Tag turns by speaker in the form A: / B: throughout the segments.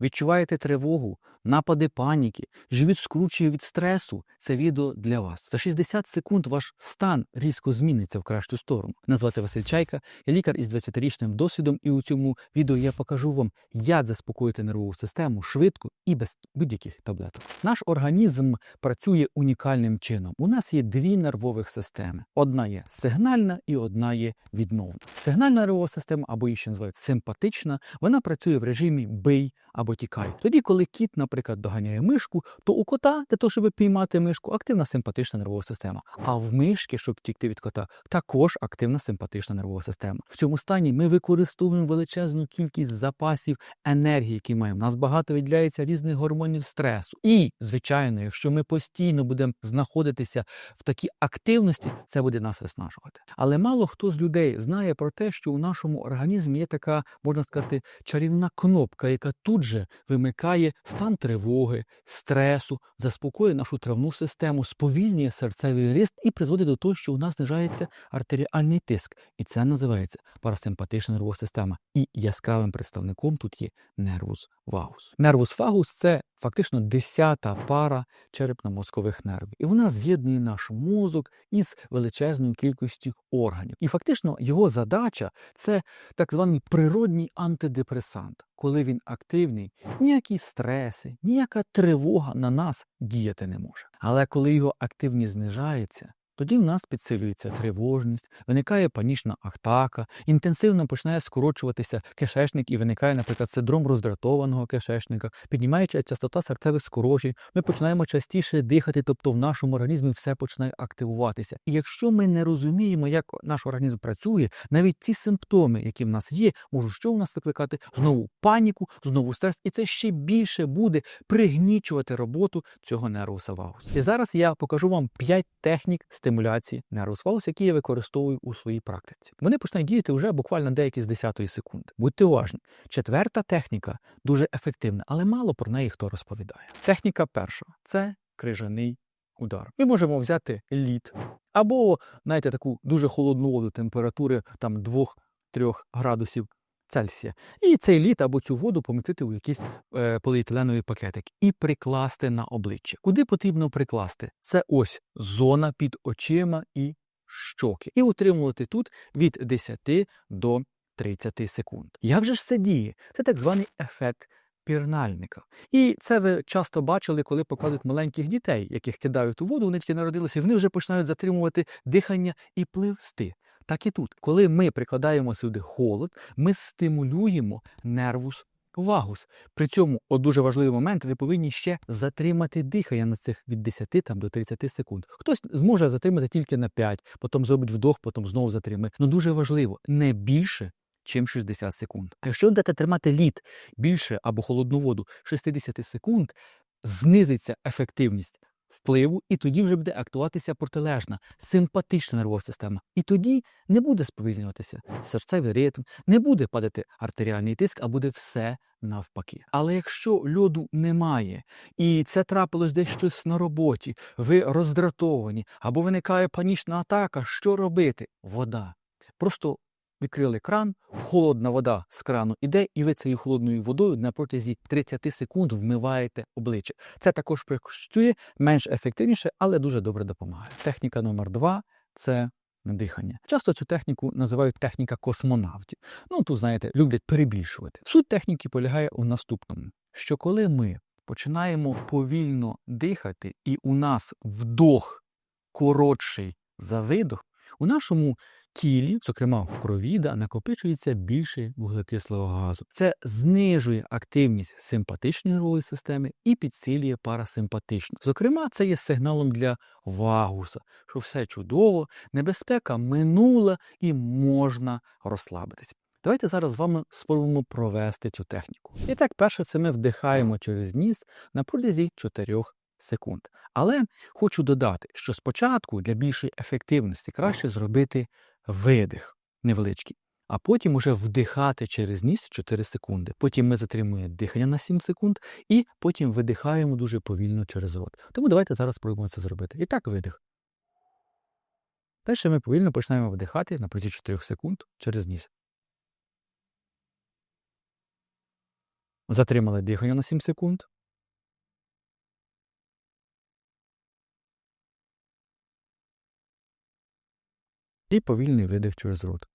A: відчуваєте тривогу, напади паніки, живіт скручує від стресу, це відео для вас. За 60 секунд ваш стан різко зміниться в кращу сторону. Назвати Василь Чайка, я лікар із 20-річним досвідом, і у цьому відео я покажу вам, як заспокоїти нервову систему швидко і без будь-яких таблеток. Наш організм працює унікальним чином. У нас є дві нервових системи: одна є сигнальна і одна є відновна. Сигнальна нервова система, або її ще називають симпатична, вона працює в режимі бий або тікай. Тоді, коли кіт, наприклад, доганяє мишку, то у кота для того, щоб піймати мишку, активна симпатична нервова система. А в мишки, щоб втікти від кота, також активна симпатична нервова система. В цьому стані ми використовуємо величезну кількість запасів енергії, які маємо. У нас багато виділяється різних гормонів стресу. І, звичайно, якщо ми постійно будемо знаходитися в такій активності, це буде нас виснажувати. Але мало хто з людей знає про те, що у нашому організмі є така, можна сказати, чарівна кнопка, яка тут же вимикає стан тривоги, стресу, заспокоює нашу травну систему, сповільнює серцевий ріст і призводить до того, що у нас знижається артеріальний тиск. І це називається парасимпатична нервова система. І яскравим представником тут є нервус вагус. Нервус вагус це фактично десята пара черепно-мозкових нервів. І вона з'єднує наш мозок із величезною кількістю органів. І фактично його задача це так званий природній антидепресант. Коли він активний, ніякі стреси, ніяка тривога на нас діяти не може. Але коли його активність знижається, тоді в нас підсилюється тривожність, виникає панічна атака, інтенсивно починає скорочуватися кишечник і виникає, наприклад, синдром роздратованого кишечника, піднімається частота серцевих скорочень, ми починаємо частіше дихати, тобто в нашому організмі все починає активуватися. І якщо ми не розуміємо, як наш організм працює, навіть ці симптоми, які в нас є, можуть що в нас викликати знову паніку, знову стрес, і це ще більше буде пригнічувати роботу цього нервуса вагус. І зараз я покажу вам 5 технік стимуляції нервус вагус, які я використовую у своїй практиці. Вони починають діяти вже буквально деякі з 10 секунди. Будьте уважні. Четверта техніка дуже ефективна, але мало про неї хто розповідає. Техніка перша це крижаний удар. Ми можемо взяти лід або, знаєте, таку дуже холодну воду температури там 2-3 градусів. Цельсія. І цей лід або цю воду помістити у якийсь е, поліетиленовий пакетик і прикласти на обличчя. Куди потрібно прикласти? Це ось зона під очима і щоки. І утримувати тут від 10 до 30 секунд. Як же ж це діє? Це так званий ефект пірнальника. І це ви часто бачили, коли показують маленьких дітей, яких кидають у воду, вони тільки народилися, і вони вже починають затримувати дихання і пливсти. Так і тут, коли ми прикладаємо сюди холод, ми стимулюємо нервус вагус. При цьому, от дуже важливий момент, ви повинні ще затримати дихання на цих від 10 там, до 30 секунд. Хтось зможе затримати тільки на 5, потім зробить вдох, потім знову затримає. Ну дуже важливо, не більше. Чим 60 секунд. А якщо дати тримати лід більше або холодну воду 60 секунд, знизиться ефективність впливу, і тоді вже буде актуватися протилежна, симпатична нервова система. І тоді не буде сповільнюватися серцевий ритм, не буде падати артеріальний тиск, а буде все навпаки. Але якщо льоду немає, і це трапилось десь щось на роботі, ви роздратовані, або виникає панічна атака, що робити? Вода. Просто відкрили кран, холодна вода з крану іде, і ви цією холодною водою на протязі 30 секунд вмиваєте обличчя. Це також працює менш ефективніше, але дуже добре допомагає. Техніка номер два це дихання. Часто цю техніку називають техніка космонавтів. Ну тут, знаєте, люблять перебільшувати. Суть техніки полягає у наступному: що коли ми починаємо повільно дихати, і у нас вдох коротший за видох, у нашому тілі, зокрема в крові, да, накопичується більше вуглекислого газу. Це знижує активність симпатичної нервової системи і підсилює парасимпатичну. Зокрема, це є сигналом для вагуса, що все чудово, небезпека минула і можна розслабитися. Давайте зараз з вами спробуємо провести цю техніку. І так, перше, це ми вдихаємо через ніс на протязі 4 секунд. Але хочу додати, що спочатку для більшої ефективності краще зробити видих невеличкий, а потім уже вдихати через ніс 4 секунди. Потім ми затримуємо дихання на 7 секунд і потім видихаємо дуже повільно через рот. Тому давайте зараз спробуємо це зробити. І так видих. Далі ми повільно починаємо вдихати на протязі 4 секунд через ніс. Затримали дихання на 7 секунд. І повільний видих через рот.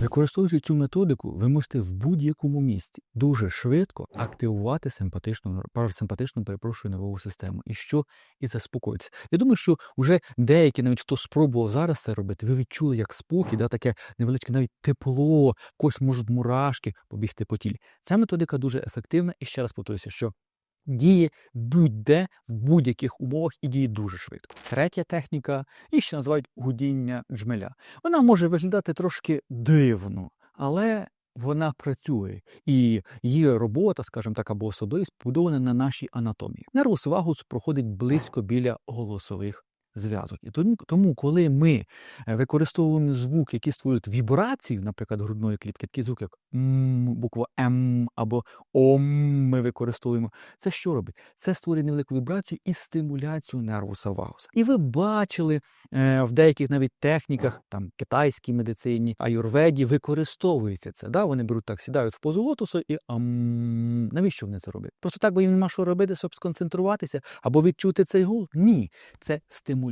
A: Використовуючи цю методику, ви можете в будь-якому місці дуже швидко активувати симпатичну парасимпатичну, перепрошую, нервову систему. І що і заспокоїться. Я думаю, що вже деякі, навіть хто спробував зараз це робити, ви відчули як спокій, да, таке невеличке навіть тепло, когось можуть мурашки побігти по тілі. Ця методика дуже ефективна, і ще раз повторюся, що діє будь-де в будь-яких умовах і діє дуже швидко. Третя техніка, її ще називають гудіння джмеля. Вона може виглядати трошки дивно, але вона працює, і її робота, скажімо так, або особливість побудована на нашій анатомії. Нервус вагус проходить близько біля голосових зв'язок. І тому, коли ми е, використовуємо звук, які створюють вібрацію, наприклад, грудної клітки, такий звук, як м, буква М або Ом, ми використовуємо. Це що робить? Це створює невелику вібрацію і стимуляцію нервуса вагуса. І ви бачили е, в деяких навіть техніках, там китайській медицині, аюрведі, використовується це. Да? Вони беруть так, сідають в позу лотосу і ам. Навіщо вони це роблять? Просто так, бо їм нема що робити, щоб сконцентруватися або відчути цей гул? Ні, це стимуляція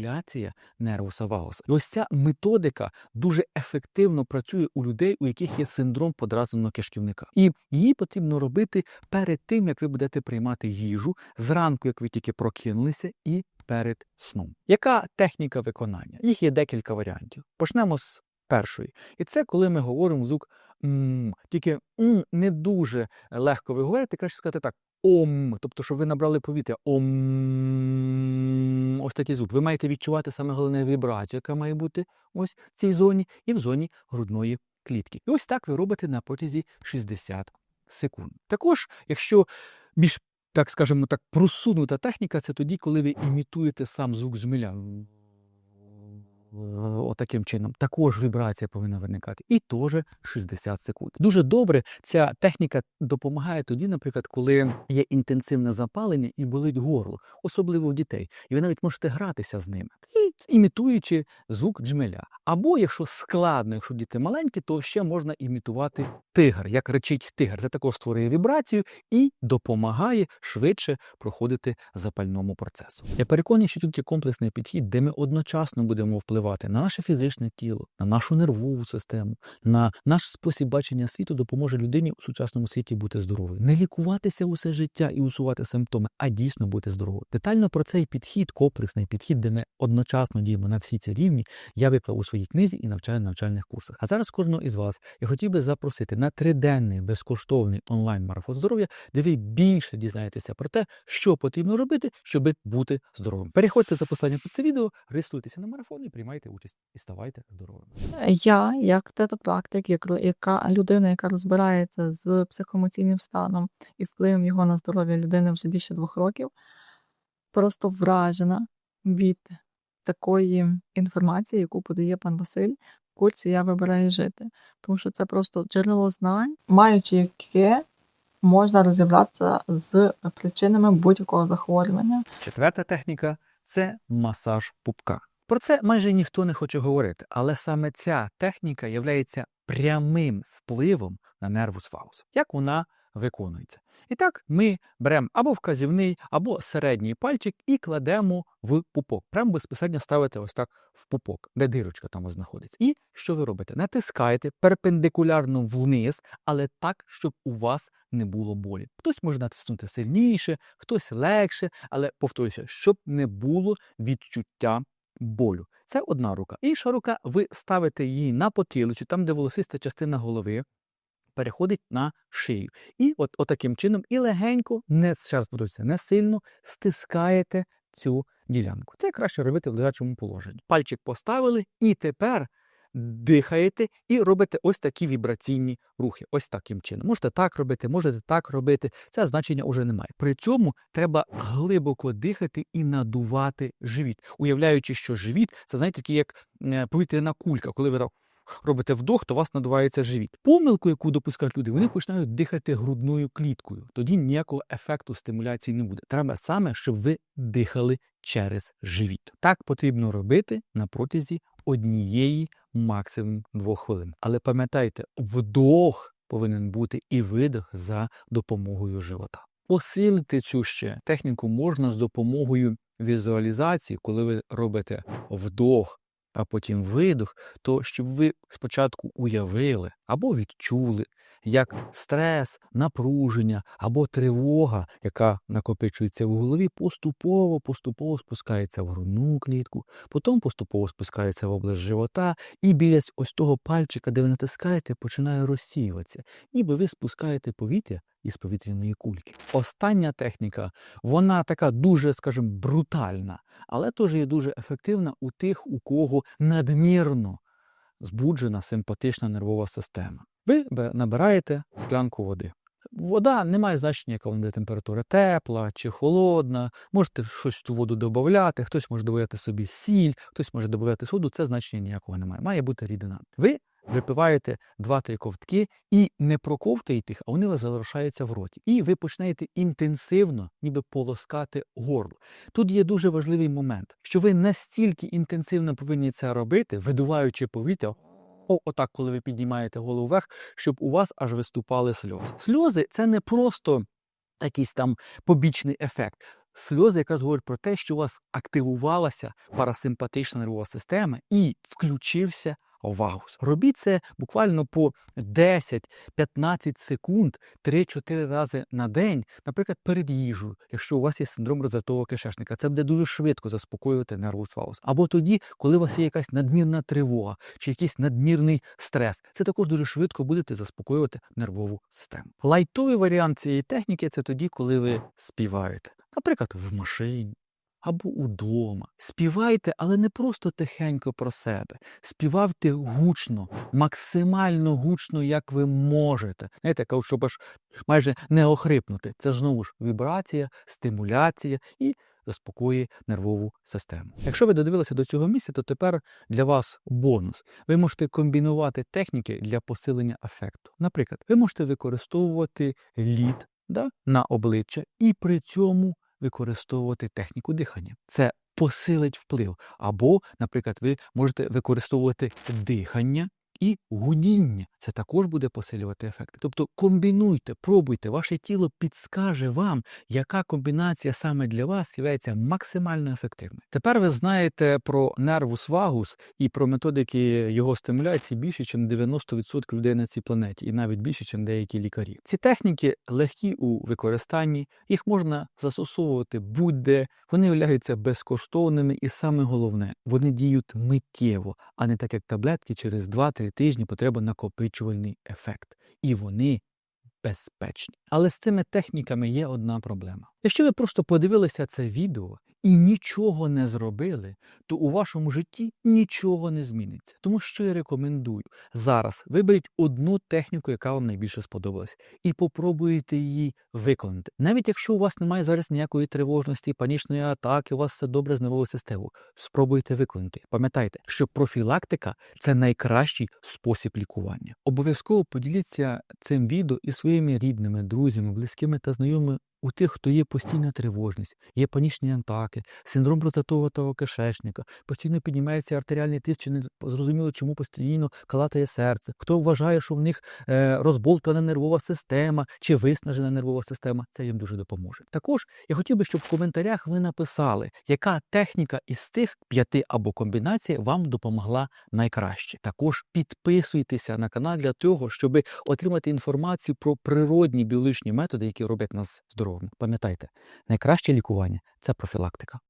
A: нервуса вагуса. І ось ця методика дуже ефективно працює у людей, у яких є синдром подразненого кишківника. І її потрібно робити перед тим, як ви будете приймати їжу зранку, як ви тільки прокинулися, і перед сном. Яка техніка виконання? Їх є декілька варіантів. Почнемо з першої. І це коли ми говоримо звук м, тільки м не дуже легко ви говорите, краще сказати так. Ом, тобто, щоб ви набрали повітря. Ом. Ось такий звук. Ви маєте відчувати саме головне вібрацію, яка має бути ось в цій зоні, і в зоні грудної клітки. І ось так ви робите на протязі 60 секунд. Також, якщо більш, так скажемо так, просунута техніка, це тоді, коли ви імітуєте сам звук жмеля. Отаким чином. Також вібрація повинна виникати. І теж 60 секунд. Дуже добре ця техніка допомагає тоді, наприклад, коли є інтенсивне запалення і болить горло, особливо в дітей. І ви навіть можете гратися з ними, і імітуючи звук джмеля. Або, якщо складно, якщо діти маленькі, то ще можна імітувати тигр, як речить тигр. Це також створює вібрацію і допомагає швидше проходити запальному процесу. Я переконаний, що тут є комплексний підхід, де ми одночасно будемо впливати на наше фізичне тіло, на нашу нервову систему, на наш спосіб бачення світу допоможе людині у сучасному світі бути здоровою. Не лікуватися усе життя і усувати симптоми, а дійсно бути здоровою. Детально про цей підхід, комплексний підхід, де ми одночасно діємо на всі ці рівні, я виклав у своїй книзі і навчаю на навчальних курсах. А зараз кожного із вас я хотів би запросити на триденний безкоштовний онлайн-марафон здоров'я, де ви більше дізнаєтеся про те, що потрібно робити, щоб бути здоровим. Переходьте за посланням під це відео, реєструйтеся на марафон і приймайте участь і ставайте здоровими.
B: Я, як тетопрактик, як яка людина, яка розбирається з психоемоційним станом і впливом його на здоров'я людини вже більше двох років, просто вражена від такої інформації, яку подає пан Василь в курсі Я вибираю жити. Тому що це просто джерело знань, маючи яке можна розібратися з причинами будь-якого захворювання.
A: Четверта техніка це масаж пупка. Про це майже ніхто не хоче говорити, але саме ця техніка є прямим впливом на нервус вагус. Як вона виконується? І так ми беремо або вказівний, або середній пальчик і кладемо в пупок. Прямо безпосередньо ставите ось так в пупок, де дирочка там знаходиться. І що ви робите? Натискаєте перпендикулярно вниз, але так, щоб у вас не було болі. Хтось може натиснути сильніше, хтось легше, але повторюся, щоб не було відчуття болю. Це одна рука. Інша рука, ви ставите її на потилицю, там, де волосиста частина голови. Переходить на шию. І от, от таким чином і легенько, не зараз раз не сильно стискаєте цю ділянку. Це краще робити в лежачому положенні. Пальчик поставили, і тепер дихаєте і робите ось такі вібраційні рухи. Ось таким чином. Можете так робити, можете так робити. Це значення вже немає. При цьому треба глибоко дихати і надувати живіт, уявляючи, що живіт це знаєте, такий як е, повітряна кулька, коли ви так робите вдох, то вас надувається живіт. Помилку, яку допускають люди, вони починають дихати грудною кліткою. Тоді ніякого ефекту стимуляції не буде. Треба саме, щоб ви дихали через живіт. Так потрібно робити на протязі однієї, максимум двох хвилин. Але пам'ятайте, вдох повинен бути і видих за допомогою живота. Посилити цю ще техніку можна з допомогою візуалізації, коли ви робите вдох, а потім видох, то щоб ви спочатку уявили або відчули, як стрес, напруження або тривога, яка накопичується в голові, поступово поступово спускається в грудну клітку, потім поступово спускається в область живота, і біля ось того пальчика, де ви натискаєте, починає розсіюватися, ніби ви спускаєте повітря із повітряної кульки. Остання техніка, вона така дуже, скажімо, брутальна, але теж є дуже ефективна у тих, у кого надмірно збуджена симпатична нервова система. Ви набираєте склянку води. Вода не має значення, яка вона буде температура тепла чи холодна. Можете щось в цю воду додати, хтось може додати собі сіль, хтось може додати соду. Це значення ніякого немає. Має бути рідина. Ви випиваєте 2-3 ковтки і не проковтаєте їх, а вони вас залишаються в роті. І ви починаєте інтенсивно, ніби полоскати горло. Тут є дуже важливий момент, що ви настільки інтенсивно повинні це робити, видуваючи повітря. О, отак, коли ви піднімаєте голову вверх, щоб у вас аж виступали сльози. Сльози це не просто якийсь там побічний ефект. Сльози якраз говорять про те, що у вас активувалася парасимпатична нервова система і включився вагус. Робіть це буквально по 10-15 секунд 3-4 рази на день, наприклад, перед їжею, якщо у вас є синдром розвитого кишечника. Це буде дуже швидко заспокоювати нервус вагус. Або тоді, коли у вас є якась надмірна тривога чи якийсь надмірний стрес, це також дуже швидко будете заспокоювати нервову систему. Лайтовий варіант цієї техніки це тоді, коли ви співаєте, наприклад, в машині. Або удома. Співайте, але не просто тихенько про себе. Співайте гучно, максимально гучно, як ви можете. Знаєте, кажуть, щоб аж майже не охрипнути. Це знову ж вібрація, стимуляція і заспокоює нервову систему. Якщо ви додивилися до цього місця, то тепер для вас бонус. Ви можете комбінувати техніки для посилення ефекту. Наприклад, ви можете використовувати лід да, на обличчя і при цьому використовувати техніку дихання. Це посилить вплив. Або, наприклад, ви можете використовувати дихання і гудіння. Це також буде посилювати ефекти. Тобто комбінуйте, пробуйте, ваше тіло підскаже вам, яка комбінація саме для вас є максимально ефективною. Тепер ви знаєте про нервус вагус і про методики його стимуляції більше, ніж 90% людей на цій планеті, і навіть більше, ніж деякі лікарі. Ці техніки легкі у використанні, їх можна застосовувати будь-де, вони являються безкоштовними, і саме головне, вони діють миттєво, а не так як таблетки через 2-3 тижні потреба накопичувальний ефект. І вони безпечні. Але з цими техніками є одна проблема. Якщо ви просто подивилися це відео і нічого не зробили, то у вашому житті нічого не зміниться. Тому що я рекомендую зараз виберіть одну техніку, яка вам найбільше сподобалась, і попробуйте її виконати. Навіть якщо у вас немає зараз ніякої тривожності, панічної атаки, у вас все добре з нервовою системою, спробуйте виконати. Пам'ятайте, що профілактика це найкращий спосіб лікування. Обов'язково поділіться цим відео із своїми рідними, друзями, близькими та знайомими. У тих, хто є постійна тривожність, є панічні атаки, синдром розтатового кишечника, постійно піднімається артеріальний тиск, чи не зрозуміло, чому постійно калатає серце. Хто вважає, що в них е, розболтана нервова система чи виснажена нервова система, це їм дуже допоможе. Також я хотів би, щоб в коментарях ви написали, яка техніка із тих п'яти або комбінацій вам допомогла найкраще. Також підписуйтеся на канал для того, щоб отримати інформацію про природні біологічні методи, які роблять нас Пам'ятайте, найкраще лікування це профілактика.